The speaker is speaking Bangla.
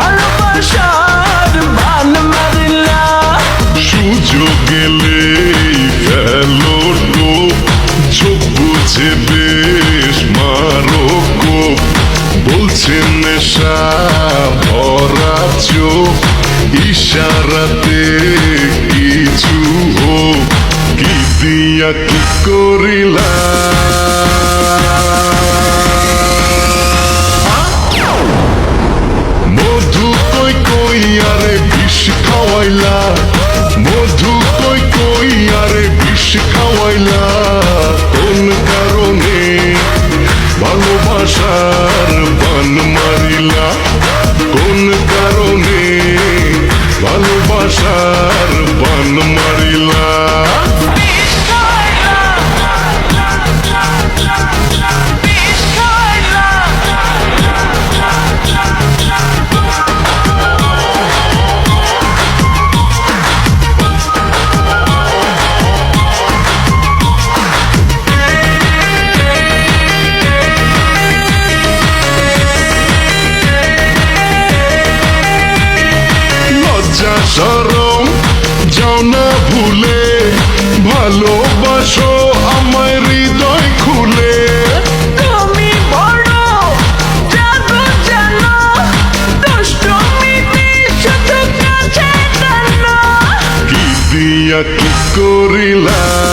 ভালোবাসার বুঝে বলছে নেশা ইশারাতে কিছু কি দিয়া কি করিলা? খাওয়াইলা। মধু কই কই আরে বিষ খাওয়াইলা। কোন কারণে ভালোবাসার বান মারিলা? করিয়া কি করিলা?